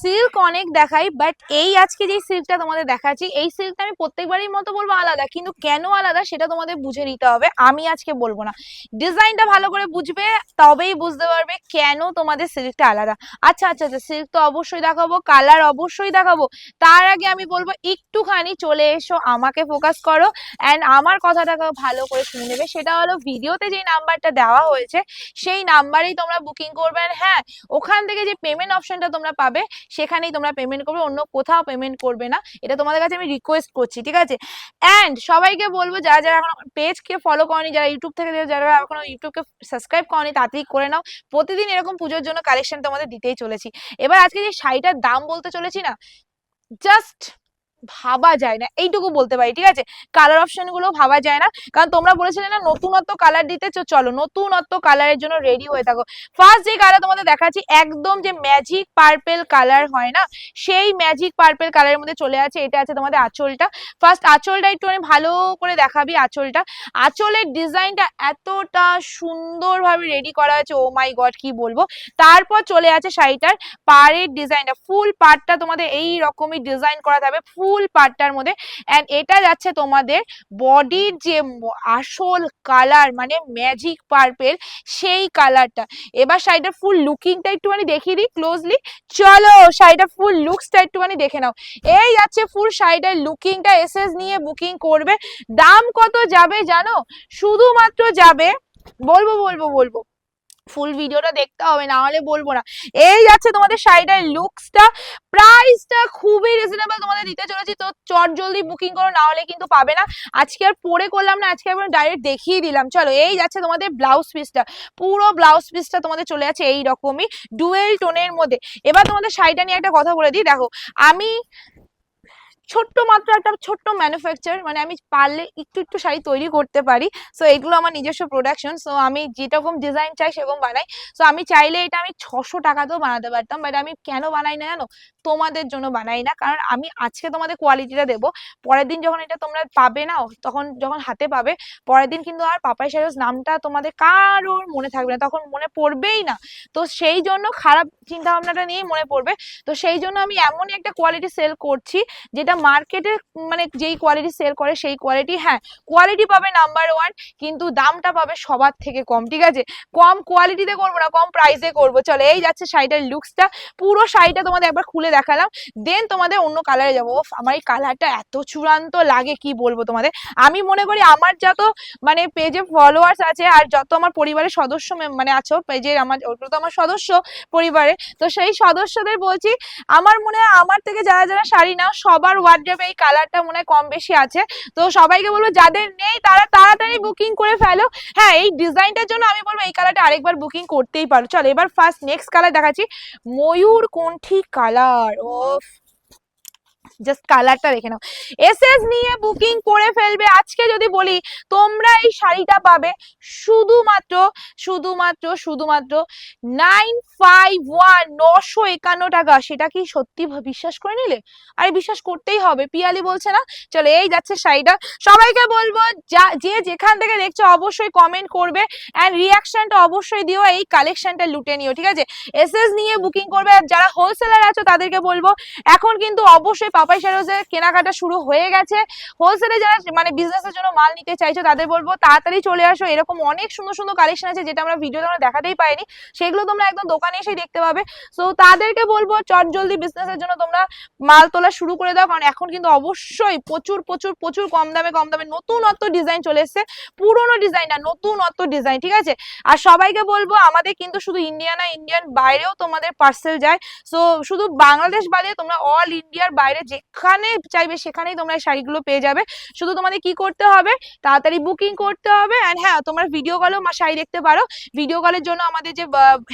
Silk অনেক দেখাই but এই আজকে যে সিল্কটা তোমাদের দেখাচ্ছি, এই সিল্কটা আমি প্রত্যেকবারই মতো বলব আলাদা, কিন্তু কেন আলাদা সেটা তোমাদের বুঝে নিতে হবে, আমি আজকে বলব না। ডিজাইনটা ভালো করে বুঝবে, তবেই বুঝতে পারবে কেন তোমাদের সিল্কটা আলাদা। আচ্ছা আচ্ছা আচ্ছা সিল্ক তো অবশ্যই দেখাবো কালার অবশ্যই দেখাবো, তার আগে আমি বলব একটুখানি চলে এসো, আমাকে ফোকাস করো অ্যান্ড আমার কথাটাকে ভালো করে শুনে নেবে, সেটা হলো ভিডিওতে যে নাম্বারটা দেওয়া হয়েছে, সেই নাম্বারেই তোমরা বুকিং করবে হ্যাঁ ওখান থেকে যে পেমেন্ট অপশনটা তোমরা পাবে, সেখানেই তোমরা পেমেন্ট করবে, অন্য কোথাও পেমেন্ট করবে না। এটা তোমাদের কাছে আমি রিকোয়েস্ট করছি, ঠিক আছে? অ্যান্ড সবাইকে বলব, যারা যারা এখন পেজকে ফলো করনি, যারা ইউটিউব থেকে যারা এখনও ইউটিউবকে সাবস্ক্রাইব করনি, তাড়াতাড়ি করে নাও। প্রতিদিন এরকম পুজোর জন্য কালেকশন তোমাদের দিতেই চলেছি। এবার আজকে যে শাড়িটার দাম বলতে চলেছি না জাস্ট ভাবা যায় না। এইটুকু বলতে পারি, ঠিক আছে? কালার অপশনগুলো ভাবা যায় না। কারণ তোমরা বলেছিলে না, নতুনত্ব কালার দিতে চলো, নতুনত্ব কালারের জন্য রেডি হয়ে থাকো। ফার্স্ট যে কালার তোমাদের দেখাচ্ছি, একদম যে ম্যাজিক পার্পেল কালার হয় না? সেই ম্যাজিক পার্পেল কালারের মধ্যে চলে আছে, এটা আছে তোমাদের আঁচলটা। ফার্স্ট আঁচলটা একটু আমি ভালো করে দেখাবি আঁচলটা। আঁচলের ডিজাইনটা এতটা সুন্দরভাবে রেডি করা হয়েছে ও মাই গড কি বলব? তারপর চলে আছে শাড়িটার পাড়ের ডিজাইনটা ফুল পাড়টা তোমাদের এই রকমই ডিজাইন করা থাকবে ফুল পাড়টার মধ্যে। অ্যান্ড এটা যাচ্ছে তোমাদের বডির যে আসল কালার মানে ম্যাজিক পার্পেল সেই কালারটা এবার শাড়িটার ফুল লুকিংটা একটুখানি দেখিয়ে দিই ক্লোজলি চলো শাড়িটা ফুল লুকসটা একটুখানি দেখে নাও। এই যাচ্ছে ফুল শাড়িটার লুকিংটা এসএস নিয়ে বুকিং করবে। দাম কত যাবে জানো? শুধুমাত্র যাবে, বলব বলব বলব। ফুল ভিডিওটা দেখতে হবে না হলে বলব না। এই যাচ্ছে তোমাদের শাড়িটার লুকসটা প্রাইসটা খুবই রিজনেবল তোমাদের দিতে চলেছি, তো চট জলদি বুকিং করো না হলে কিন্তু পাবে না। আজকে আর পরে করলাম না, আজকে একবার ডাইরেক্ট দেখিয়ে দিলাম। চলো, এই যাচ্ছে তোমাদের ব্লাউজ পিসটা পুরো ব্লাউজ পিসটা তোমাদের চলে যাচ্ছে এই রকমই ডুয়েল টোনের মধ্যে। এবার তোমাদের শাড়িটা নিয়ে একটা কথা বলে দিই, দেখো, আমি ছোট্ট মাত্র একটা ছোট্ট ম্যানুফ্যাকচার মানে আমি পারলে একটু একটু শাড়ি তৈরি করতে পারি। সো এগুলো আমার নিজস্ব প্রোডাকশন সো আমি যেরকম ডিজাইন চাই সেরকম বানাই। সো আমি চাইলে এটা আমি ছশো টাকাতেও বানাতে পারতাম বাট আমি কেন বানাই না জানো? তোমাদের জন্য বানাই না, কারণ আমি আজকে তোমাদের কোয়ালিটিটা দেবো। পরের দিন যখন এটা তোমরা পাবে না, তখন যখন হাতে পাবে, পরের দিন কিন্তু আর পাপাই শাড়িজ নামটা তোমাদের কারোর মনে থাকবে না, তখন মনে পড়বেই না। তো সেই জন্য খারাপ চিন্তা ভাবনাটা নিয়েই মনে পড়বে। তো সেই জন্য আমি এমনই একটা কোয়ালিটি সেল করছি, যেটা মার্কেটে মানে যেই কোয়ালিটি সেল করে সেই কোয়ালিটি হ্যাঁ কোয়ালিটি পাবে নাম্বার ওয়ান কিন্তু দামটা পাবে সবার থেকে কম ঠিক আছে? কম কোয়ালিটিতে করব না কম প্রাইসে করব। চলো এই যাচ্ছে শাড়িটার লুকসটা পুরো শাড়িটা তোমাদের একবার খুলে দেখালাম। দেন তোমাদের অন্য কালারে যাব। ওফ, আমার এই কালারটা এত চূড়ান্ত লাগে কি বলব তোমাদের? আমি মনে করি আমার যত মানে পেজে ফলোয়ার্স আছে আর যত আমার পরিবারের সদস্য মানে আছো পেজে আমার ওগুলো তো আমার সদস্য পরিবারে। তো সেই সদস্যদের বলছি আমার মনে হয় আমার থেকে যারা যারা শাড়ি নাও সবার ওয়ার্ড্রপে এই কালারটা মনে হয় কম বেশি আছে। তো সবাইকে বলব, যাদের নেই তারা তাড়াতাড়ি বুকিং করে ফেলো। হ্যাঁ এই ডিজাইনটার জন্য আমি বলব, এই কালারটা আরেকবার বুকিং করতেই পারো। চলো, এবার ফার্স্ট নেক্সট কালার দেখাচ্ছি। ময়ূর কোনঠি কালার ও জাস্ট কালারটা দেখে নাও। এসএস নিয়ে বুকিং করে ফেলবে। আজকে যদি বলি, তোমরা এই শাড়িটা পাবে শুধুমাত্র শুধুমাত্র শুধুমাত্র নাইন ফাইভ ওয়ান নশো একান্ন টাকা। সেটা কি সত্যি বিশ্বাস করে নিলে? আরে বিশ্বাস করতেই হবে। পিয়ালি বলছে না, চলো এই যাচ্ছে শাড়িটা। সবাইকে বলব, যা, যে যেখান থেকে দেখছ অবশ্যই কমেন্ট করবে অ্যান্ড রিয়াকশনটা অবশ্যই দিও, এই কালেকশনটা লুটে নিও, ঠিক আছে? এসএস নিয়ে বুকিং করবে আর যারা হোলসেলার আছো তাদেরকে বলব, এখন কিন্তু অবশ্যই পাপাই শারোজের কেনাকাটা শুরু হয়ে গেছে। হোলসেলে যারা মানে বিজনেসের জন্য মাল নিতে চাইছো, তাদের বলব তাড়াতাড়ি চলে আসো। এরকম অনেক সুন্দর সুন্দর কালেকশন আছে যেটা আমরা ভিডিও আমরা দেখাতেই পাইনি সেগুলো তোমরা একদম দোকানে এসেই দেখতে পাবে। সো তাদেরকে বলব চট জলদি বিজনেসের জন্য তোমরা মাল তোলা শুরু করে দাও। কারণ এখন কিন্তু অবশ্যই প্রচুর প্রচুর প্রচুর কম দামে কম দামে নতুনত্ব ডিজাইন চলে এসেছে। পুরোনো ডিজাইন না নতুনত্ব ডিজাইন ঠিক আছে? আর সবাইকে বলব আমাদের কিন্তু শুধু ইন্ডিয়া না ইন্ডিয়ান বাইরেও তোমাদের পার্সেল যায়। সো শুধু বাংলাদেশ বাদে তোমরা অল ইন্ডিয়ার বাইরে যেখানে চাইবে সেখানেই তোমরা শাড়িগুলো পেয়ে যাবে। শুধু তোমাদের কি করতে হবে? তাড়াতাড়ি বুকিং করতে হবে অ্যান্ড হ্যাঁ তোমরা ভিডিও কলেও শাড়ি দেখতে পারো। ভিডিও কলের জন্য আমাদের যে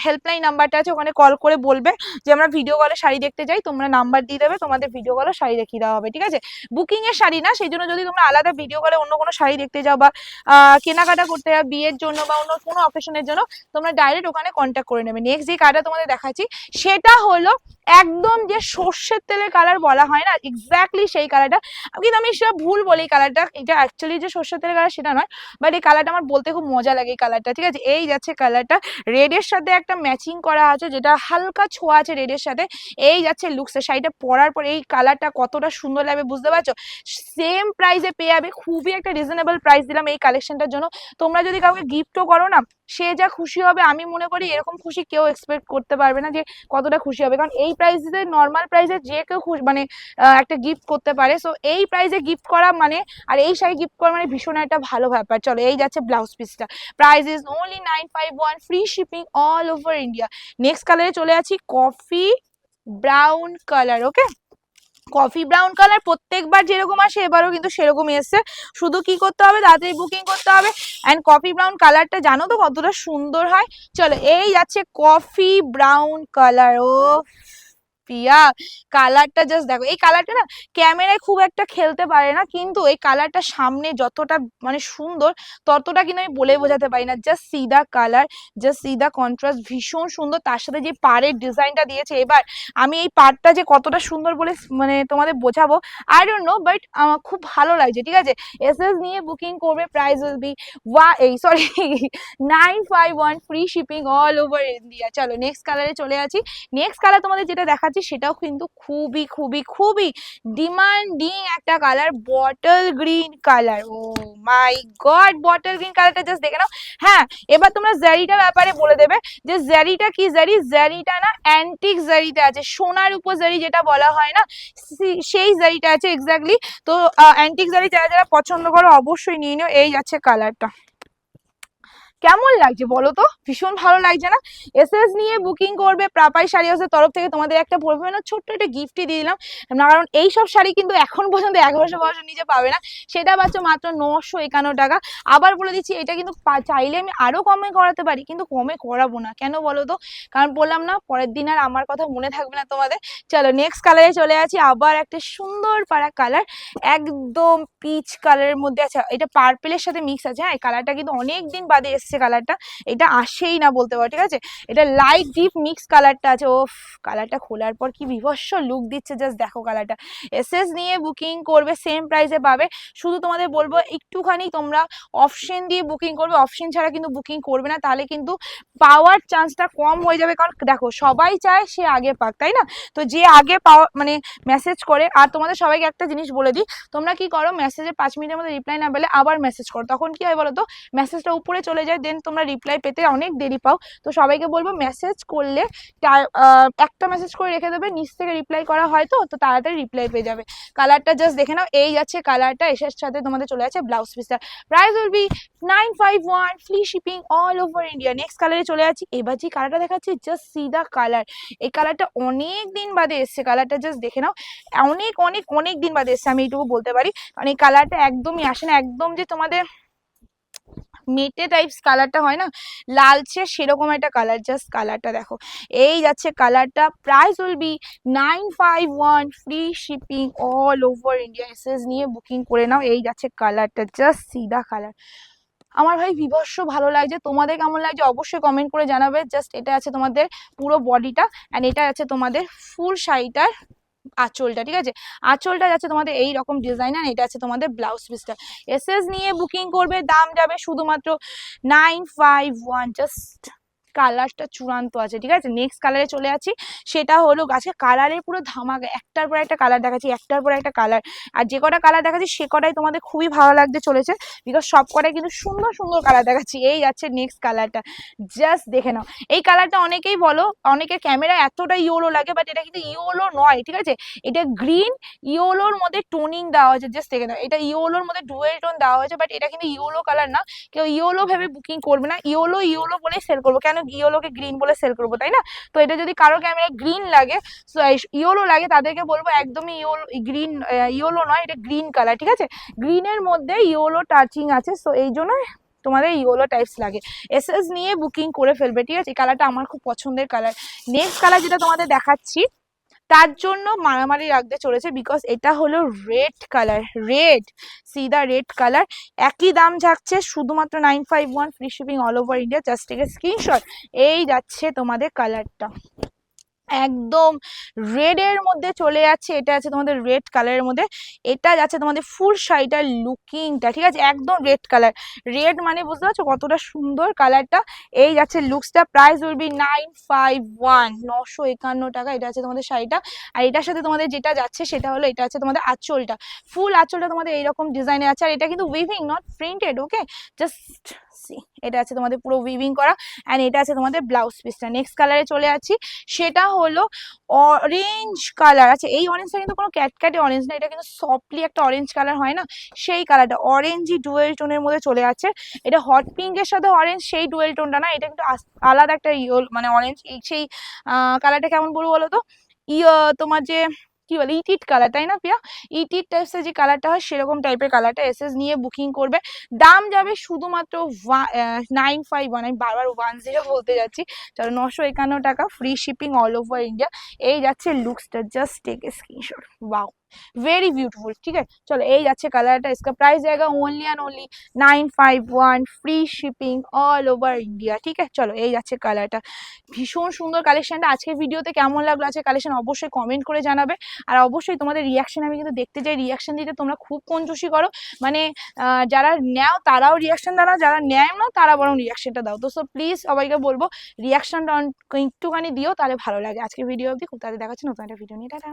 হেল্পলাইন নাম্বারটা আছে, ওখানে কল করে বলবে যে, আমরা ভিডিও কলে শাড়ি দেখতে যাই, তোমরা নাম্বার দিয়ে দেবে, তোমাদের ভিডিও কলে শাড়ি দেখিয়ে দেওয়া হবে, ঠিক আছে? বুকিং এর শাড়ি না, সেই জন্য যদি তোমরা আলাদা ভিডিও কলে অন্য কোনো শাড়ি দেখতে যাও বা কেনাকাটা করতে যাও, বিয়ের জন্য বা অন্য কোনো অকেশনের জন্য, তোমরা ডাইরেক্ট ওখানে কন্ট্যাক্ট করে নেবে। নেক্সট যে কার্ডটা তোমাদের দেখাচ্ছি, সেটা হলো একদম যে সর্ষের তেলের কালার বলা হয় না এক্স্যাক্টলি সেই কালারটা কিন্তু আমি সেটা ভুল বলি কালারটা এটা অ্যাকচুয়ালি যে সর্ষের তেলের কালার সেটা নয় বাট এই কালারটা আমার বলতে খুব মজা লাগে এই কালারটা ঠিক আছে? এই যাচ্ছে কালারটা রেডের সাথে একটা ম্যাচিং করা আছে, যেটা হালকা ছোঁয়া আছে রেডের সাথে। এই যাচ্ছে লুকসের শাড়িটা পরার পর এই কালারটা কতটা সুন্দর লাগবে, বুঝতে পারছ? সেম প্রাইসে পেয়ে যাবে, খুবই একটা রিজনেবল প্রাইস দিলাম এই কালেকশনটার জন্য। তোমরা যদি কাউকে গিফটও করো না, সে যা খুশি হবে, আমি মনে করি এরকম খুশি কেউ এক্সপেক্ট করতে পারবে না যে কতটা খুশি হবে। কারণ এই প্রাইসে নর্মাল প্রাইসে যে কেউ মানে একটা গিফট করতে পারে। সো এই প্রাইজে গিফট করা মানে আর এই শাড়ি গিফট করা মানে ভীষণ একটা ভালো ব্যাপার। চলো, এই যাচ্ছে ব্লাউজ পিসটা price is only nine five one free shipping all over India next কালারে চলে আছি coffee brown colour okay coffee brown colour প্রত্যেকবার যেরকম আসে, এবারও কিন্তু সেরকমই এসছে। শুধু কি করতে হবে? তাড়াতাড়ি বুকিং করতে হবে। অ্যান্ড কফি ব্রাউন কালারটা জানো তো কতটা সুন্দর হয়? চলো, এই যাচ্ছে কফি ব্রাউন কালার ও। পিয়া কালারটা জাস্ট দেখো, এই কালারটা না ক্যামেরায় খুব একটা খেলতে পারে না, কিন্তু এই কালারটা সামনে যতটা মানে সুন্দর, ততটা কিন্তু আমি বলে বোঝাতে পারি না। জাস্ট সিদা কালার জাস্ট সিদা কন্ট্রাস্ট ভীষণ সুন্দর। তার সাথে যে পাড়ের ডিজাইনটা দিয়েছে, এবার আমি এই পাড়টা যে কতটা সুন্দর বলে মানে তোমাদের বোঝাবো আই ডোন্ট নো বাট আমার খুব ভালো লাগছে, ঠিক আছে? এস এস নিয়ে বুকিং করবে প্রাইস উইল বি ওয়া এই sorry nine five one free shipping all over India চলো নেক্সট কালারে চলে আছি নেক্সট কালার তোমাদের যেটা দেখাচ্ছি সেটাও কিন্তু খুবই খুবই খুবই ডিমান্ডিং একটা colour bottle green colour oh my god bottle green কালারটা জাস্ট দেখে নাও। হ্যাঁ এবার তোমরা জারিটার ব্যাপারে বলে দেবে যে জারিটা কি জারি জারিটা না অ্যান্টিক জারিতে আছে। সোনার উপর জারি যেটা বলা হয় না সেই জারিটা আছে এক্স্যাক্টলি তো অ্যান্টিক জারি যারা যারা পছন্দ করো অবশ্যই নিয়ে নিও, এই যাচ্ছে কালারটা কেমন লাগছে বলো তো? ভীষণ ভালো লাগছে না? এসএস নিয়ে বুকিং করবে প্রাপাই শাড়ি হাউসের তরফ থেকে তোমাদের একটা পড়বে না ছোট্ট একটা গিফটই দিয়ে দিলাম। না, কারণ এই সব শাড়ি কিন্তু এখন পর্যন্ত এগারোশো বারোশো নিচে পাবে না। সেটা পাচ্ছ মাত্র নশো একান্ন টাকা। আবার বলে দিচ্ছি, এটা কিন্তু চাইলে আমি আরও কমে করাতে পারি, কিন্তু কমে করাবো না। কেন বলো তো? কারণ বললাম না, পরের দিন আর আমার কথা মনে থাকবে না তোমাদের। চলো নেক্সট কালারে চলে আছি আবার একটা সুন্দর পাড়া কালার একদম পিচ কালারের মধ্যে আছে। এটা পার্পেলের সাথে মিক্স আছে হ্যাঁ? কালারটা কিন্তু অনেক দিন বাদে এসছে। কালারটা এটা আসেই না বলতে পারো, ঠিক আছে? এটা লাইট ডিপ মিক্স কালারটা আছে ও কালারটা খোলার পর কি বিভৎস লুক দিচ্ছে জাস্ট দেখো কালারটা এসএস নিয়ে বুকিং করবে সেম প্রাইসে পাবে। শুধু তোমাদের বলব, একটুখানি তোমরা অপশন দিয়ে বুকিং করবে অপশন ছাড়া কিন্তু বুকিং করবে না, তাহলে কিন্তু পাওয়ার চান্সটা কম হয়ে যাবে, কারণ দেখো, সবাই চায় সে আগে পাক, তাই না? তো যে আগে পাওয়া মানে মেসেজ করে, আর তোমাদের সবাইকে একটা জিনিস বলে দিই, তোমরা কি করো মেসেজে পাঁচ মিনিটের মধ্যে রিপ্লাই না পেলে আবার মেসেজ করো। তখন কি হয় বলো তো মেসেজটা উপরে চলে যায় দেন তোমরা রিপ্লাই পেতে অনেক দেরি পাও। তো সবাইকে বলব মেসেজ করলে একটা মেসেজ করে রেখে দেবে, নিচ থেকে রিপ্লাই করা হয় তো তো তাড়াতাড়ি রিপ্লাই পেয়ে যাবে। কালারটা জাস্ট দেখে নাও, এই যাচ্ছে কালারটা এসের সাথে তোমাদের চলে যাচ্ছে ব্লাউজ পিসটা price will be nine five one free shipping all over India next কালারে চলে যাচ্ছি, এবার যে কালারটা দেখাচ্ছি জাস্ট সিদা কালার এই কালারটা অনেক দিন বাদে এসছে কালারটা জাস্ট দেখে নাও। অনেক অনেক অনেক দিন বাদে এসছে, আমি এইটুকু বলতে পারি। কারণ এই কালারটা একদমই আসে না, একদম যে তোমাদের মেটে টাইপস কালারটা হয় না? লালচে সেরকম একটা কালার জাস্ট কালারটা দেখো। এই যাচ্ছে কালারটা price will be nine five one free shipping all over India SS নিয়ে বুকিং করে নাও, এই যাচ্ছে কালারটা জাস্ট সিদা কালার আমার ভাই বিভৎস ভালো লাগছে। তোমাদের কেমন লাগছে অবশ্যই কমেন্ট করে জানাবে। জাস্ট এটা আছে তোমাদের পুরো বডিটা অ্যান্ড এটা আছে তোমাদের ফুল শাড়িটার আঁচলটা, ঠিক আছে? আঁচলটা যাচ্ছে তোমাদের এই রকম ডিজাইন আর এটা আছে তোমাদের ব্লাউজ পিসটা এসএস নিয়ে বুকিং করবে, দাম যাবে শুধুমাত্র নাইন ফাইভ ওয়ান জাস্ট কালারটা চূড়ান্ত আছে, ঠিক আছে? নেক্সট কালারে চলে আছি সেটা হলো গাছে কালারের পুরো ধামাকা, একটার পর একটা কালার দেখাচ্ছি, একটার পর একটা কালার আর যে কটা কালার দেখাচ্ছি, সে কটাই তোমাদের খুবই ভালো লাগতে চলেছে বিকজ সব কটাই কিন্তু সুন্দর সুন্দর কালার দেখাচ্ছি। এই যাচ্ছে নেক্সট কালারটা জাস্ট দেখে নাও। এই কালারটা অনেকেই বলো, অনেকের ক্যামেরা এতটা ইয়োলো লাগে বাট এটা কিন্তু ইয়োলো নয়, ঠিক আছে? এটা গ্রিন ইয়োলোর মধ্যে টোনিং দেওয়া হয়েছে জাস্ট দেখে নাও। এটা ইয়োলোর মধ্যে ডুয়েল টোন দেওয়া হয়েছে বাট এটা কিন্তু ইয়োলো কালার না। কেউ ইয়োলো ভেবে বুকিং করবে না ইয়োলো ইয়োলো বলেই সেল করব। কেন ইয়োলোকে গ্রিন বলে সেল করব, তাই না? তো এটা যদি কারও ক্যামেরায় গ্রিন লাগে ইয়োলো লাগে, তাদেরকে বলব একদমই ইয়োলো গ্রিন ইয়োলো নয়, এটা গ্রিন কালার ঠিক আছে? গ্রিনের মধ্যে ইয়োলো টাচিং আছে সো এই জন্য তোমাদের ইয়োলো টাইপস লাগে। এসএস নিয়ে বুকিং করে ফেলবে, ঠিক আছে? এই কালারটা আমার খুব পছন্দের কালার নেক্সট কালার যেটা তোমাদের দেখাচ্ছি তার জন্য মারামারি রাখতে চলেছে বিকজ এটা হলো রেড কালার রেড সিদা রেড কালার একই দাম যাচ্ছে শুধুমাত্র nine five one free shipping all over India just screenshot এই যাচ্ছে তোমাদের কালারটা একদম রেড এর মধ্যে চলে যাচ্ছে, এটা আছে তোমাদের রেড কালারের মধ্যে, এটা যাচ্ছে তোমাদের ফুল শাড়িটার লুকিংটা ঠিক আছে? একদম রেড কালার রেড মানে বুঝতে পারছ কতটা সুন্দর কালারটা এই যাচ্ছে লুকসটা price will be nine five one নশো একান্ন টাকা, এটা আছে তোমাদের শাড়িটা, আর এটার সাথে তোমাদের যেটা যাচ্ছে সেটা হলো এটা আছে তোমাদের আঁচলটা, ফুল আঁচলটা তোমাদের এইরকম ডিজাইনের আছে, আর এটা কিন্তু weaving not printed okay just see, এটা আছে তোমাদের পুরো উইভিং করা অ্যান্ড এটা আছে তোমাদের ব্লাউজ পিসটা নেক্সট কালারে চলে যাচ্ছি, সেটা হলো অরেঞ্জ কালার আছে এই অরেঞ্জটা কিন্তু কোনো ক্যাটক্যাটে অরেঞ্জ না, এটা কিন্তু সফটলি একটা অরেঞ্জ কালার হয় না? সেই কালারটা অরেঞ্জই ডুয়েল টোনের মধ্যে চলে যাচ্ছে। এটা হট পিঙ্কের সাথে অরেঞ্জ সেই ডুয়েল টোনটা না, এটা কিন্তু আলাদা একটা ইয়েল মানে অরেঞ্জ সেই কালারটা কেমন বলব বলো তো ইয়ে তোমার যে কি বলে ইটিট কালার তাই না পিয়া ইটিট টাইপসের যে কালারটা হয়, সেরকম টাইপের কালারটা এসএস নিয়ে বুকিং করবে। দাম যাবে শুধুমাত্র নাইন ফাইভ ওয়ান আমি বারবার ওয়ান জিরো বলতে যাচ্ছি। চলো, নশো একান্ন টাকা free shipping all over India এই যাচ্ছে লুকসটা just take screenshot wow very beautiful ঠিক আছে চলো এই যাচ্ছে কালারটা इसका প্রাইস জায়গা only and only nine five one free shipping all over India ঠিক আছে চলো এই যাচ্ছে কালারটা ভীষণ সুন্দর কালেকশনটা আজকের ভিডিওতে কেমন লাগলো আজকে কালেকশন অবশ্যই কমেন্ট করে জানাবে আর অবশ্যই তোমাদের রিয়াকশন আমি কিন্তু দেখতে চাই রিয়াকশন দিতে তোমরা খুব কঞ্জুসি করো মানে আহ, যারা নেও তারাও রিয়াকশন দাও না যারা নেয় না তারা বরং রিয়াকশনটা দাও তো সো প্লিজ সবাইকে বলবো রিয়াকশনটা একটুখানি দিও তাহলে ভালো লাগে আজকে ভিডিও অবধি খুব তাড়াতাড়ি দেখাচ্ছি নতুন একটা ভিডিও নিয়ে টাটা